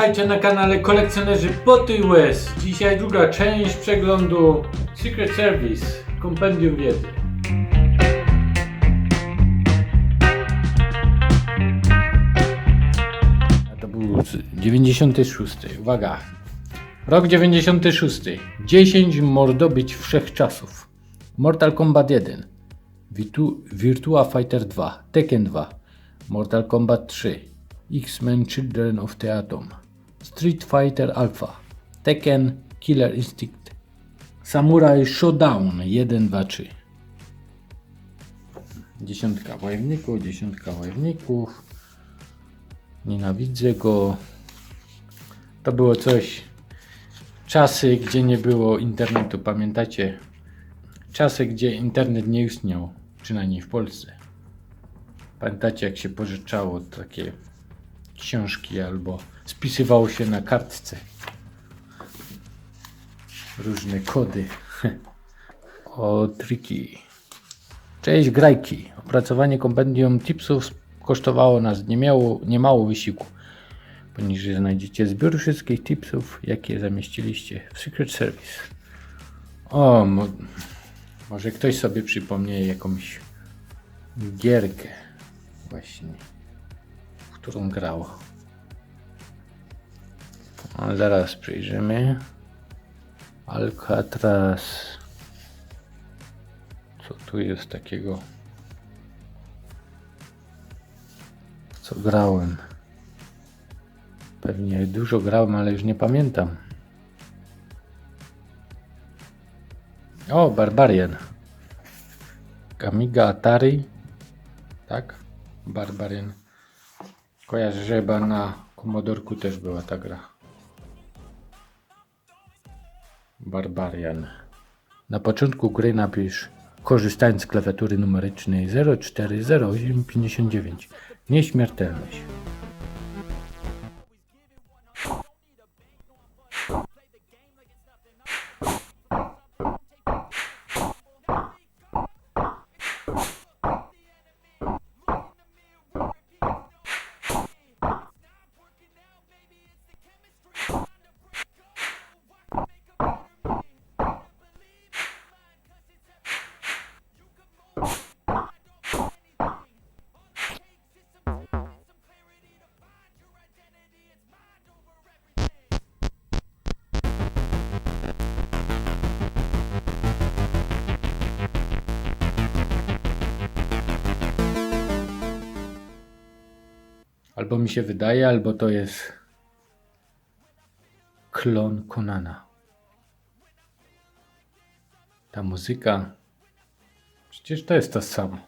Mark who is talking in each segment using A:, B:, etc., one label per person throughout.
A: Witajcie na kanale kolekcjonerzy Poty i Łez. Dzisiaj druga część przeglądu Secret Service, kompendium wiedzy. To był z 96. Uwaga. Rok 96. 10 mordobyć wszechczasów. Mortal Kombat 1. Virtu Virtua Fighter 2. Tekken 2. Mortal Kombat 3. X-Men Children of the Atom. Street Fighter Alpha. Tekken Killer Instinct. Samurai Showdown 1, 2, 3. Dziesiątka wojowników, dziesiątka wojowników. Nienawidzę go. To było coś. Czasy, gdzie nie było internetu, pamiętacie? Czasy, gdzie internet nie istniał, przynajmniej w Polsce. Pamiętacie, jak się pożyczało takie książki albo spisywało się na kartce różne kody. O, triki. Cześć, grajki. Opracowanie kompendium tipsów kosztowało nas niemało, niemało wysiłku. Poniżej znajdziecie zbiór wszystkich tipsów, jakie zamieściliście w Secret Service. O, mo może ktoś sobie przypomnie jakąś gierkę właśnie, którą grał. A zaraz przyjrzymy. Alcatraz. Co tu jest takiego? Co grałem? Pewnie dużo grałem, ale już nie pamiętam. O, Barbarian. Kamiga Atari. Tak? Barbarian. Kojarzę, że chyba na Commodorku też była ta gra. Barbarian. Na początku gry napisz korzystając z klawiatury numerycznej 040859 Nieśmiertelność. Albo mi się wydaje, albo to jest klon Konana. Ta muzyka. Przecież to jest to samo.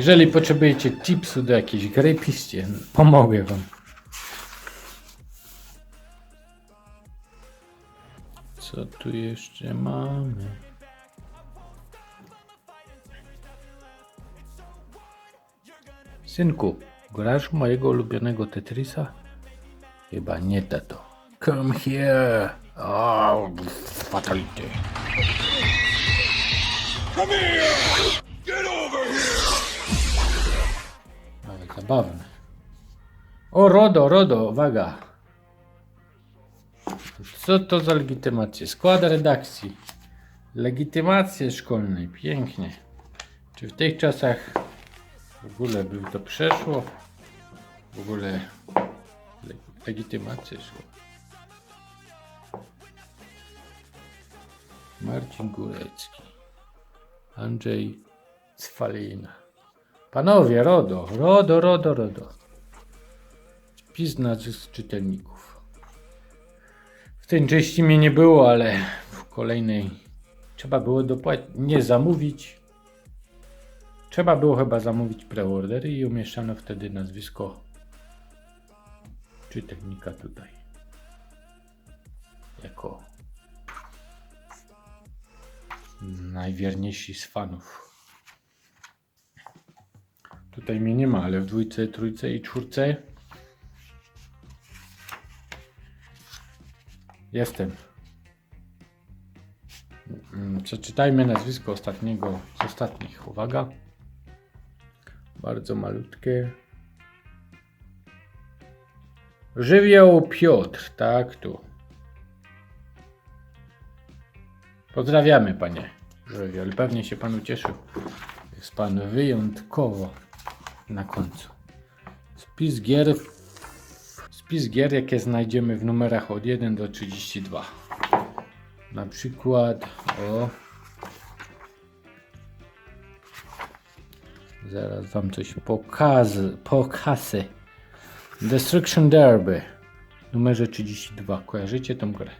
A: Jeżeli potrzebujecie tipsu do jakiejś gry, piszcie. Pomogę wam. Co tu jeszcze mamy? Synku, grasz mojego ulubionego Tetrisa? Chyba nie, tato. Come here. Oh, fatality. Ale zabawne. O, RODO, RODO, uwaga. Co to za legitymacje? Skład redakcji. Legitymacje szkolnej. Pięknie. Czy w tych czasach w ogóle by to przeszło? W ogóle le legitymacje szkolne. Marcin Górecki. Andrzej Cwalina. Panowie, RODO, RODO, RODO, RODO. Wpis nazwisk czytelników. W tej części mnie nie było, ale w kolejnej trzeba było dopłacić, nie zamówić. Trzeba było chyba zamówić preorder i umieszczano wtedy nazwisko czytelnika tutaj. Jako najwierniejsi z fanów. Tutaj mnie nie ma, ale w dwójce, trójce i czwórce jestem. Mm, Przeczytajmy nazwisko ostatniego z ostatnich. Uwaga. Bardzo malutkie. Żywioł Piotr, tak tu. Pozdrawiamy panie Żywioł. Pewnie się pan ucieszył. Jest pan wyjątkowo na końcu. Spis gier, spis gier jakie znajdziemy w numerach od 1 do 32. Na przykład o Zaraz wam coś pokażę. pokażę. Destruction Derby. Numerze 32. Kojarzycie tą grę?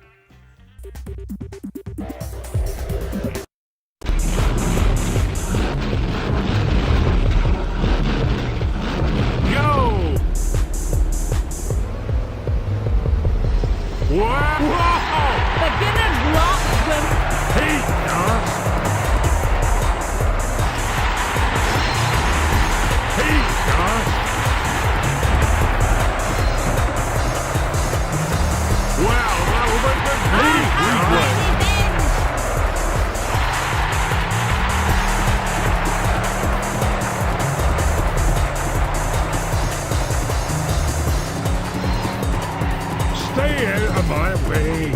B: Out of my way!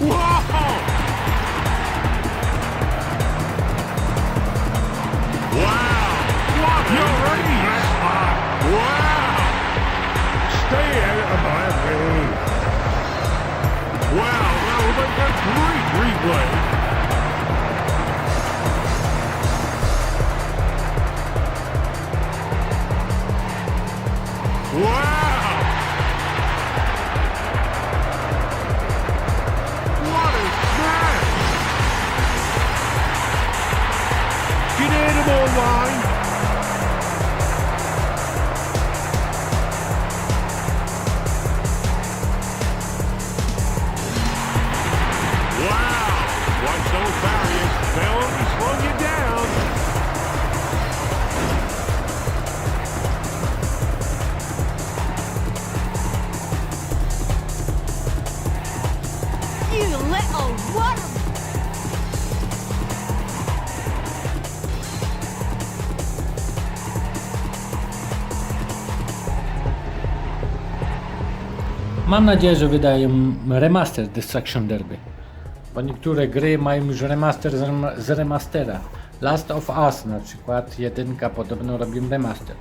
B: Whoa! Wow! What You're ready! Wow! Stay out of my way! Wow, that was a great replay!
A: Mam nadzieję, że wydają remaster Destruction Derby. Bo niektóre gry mają już remaster z, rem- z remastera. Last of Us na przykład, jedynka podobno robią remaster.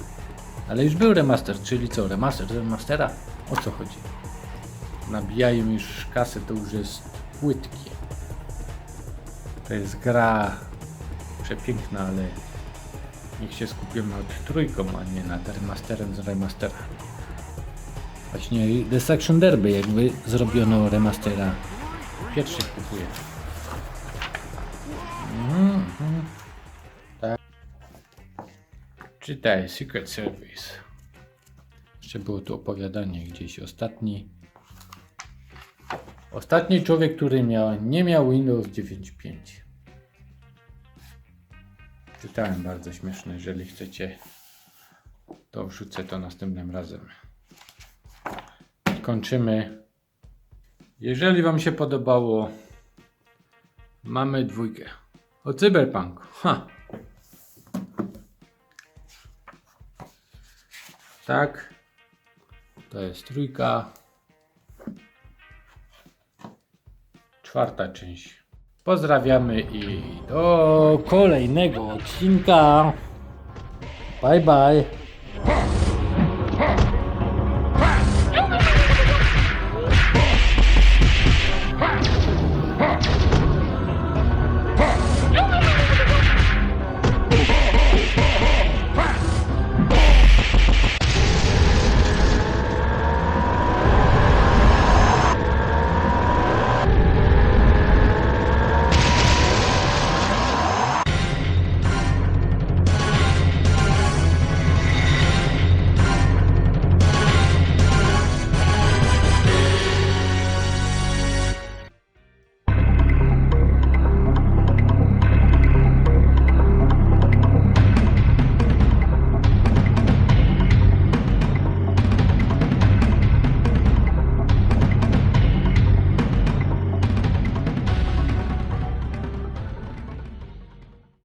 A: Ale już był remaster, czyli co, remaster z remastera? O co chodzi? Nabijają już kasę, to już jest płytki. To jest gra przepiękna, ale niech się skupimy nad trójką, a nie nad remasterem z remastera. Właśnie Destruction Derby jakby zrobiono remastera. Pierwszy kupuję. Mhm, Tak. Czytaj Secret Service. Jeszcze było tu opowiadanie gdzieś ostatni. Ostatni człowiek, który miał, nie miał Windows 9.5. Czytałem bardzo śmieszne. Jeżeli chcecie, to wrzucę to następnym razem kończymy. Jeżeli Wam się podobało, mamy dwójkę. O Cyberpunk. Ha. Tak. To jest trójka. Czwarta część. Pozdrawiamy i do kolejnego odcinka. Bye bye.